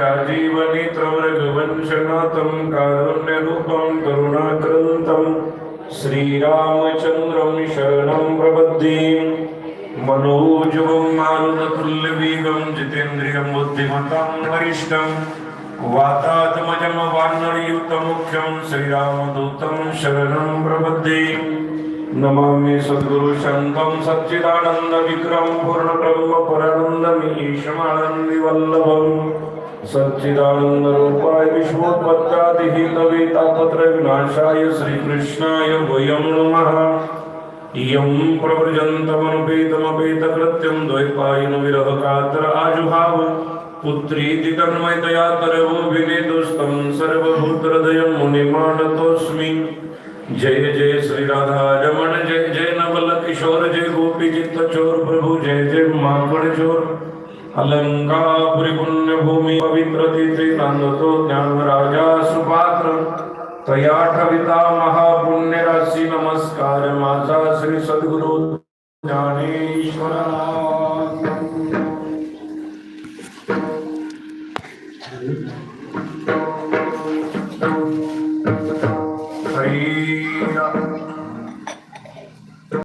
जीवनित्रमृगवंशनाथं कारुण्यरूपं करुणाकृन्तं श्रीरामचन्द्रं शरणं प्रपद्ये मनोजवं, मारुततुल्यवेगं, जितेन्द्रियं बुद्धिमतां वरिष्ठं। वातात्मजं, वानरयुतमुख्यं, श्रीरामदूतं शरणं प्रपद्ये नमामि सद्गुरु शान्तं सच्चिदानन्दविक्रम पूर्णब्रह्म परनन्दमीशमानन्दिवल्लभम् सच्चिदानन्दरूपाय विश्वोत्पत्त्यादिहेतवे तापत्रयविनाशाय श्रीकृष्णाय वयं नमः। इयं प्रव्रजन्तमनुपेतमपेतकृत्यं द्वैपायनो विरहकातर आजुहाव, पुत्रीति तन्मयतया तरवो विनेदुस्तं सर्वभूतहृदयं मुनिमानतोऽस्मि। जय जय श्री राधा रमण, जय जय नवल किशोर जय गोपी चित्त चोर प्रभु, जय जय माकड़ चोर अलंकापुरी पुण्य भूमि पवित्र तीर्थांग तो ज्ञान राजा सुपात्र तया ठविता महापुण्य राशि नमस्कार माता श्री सद्गुरु ज्ञानेश्वर Thank.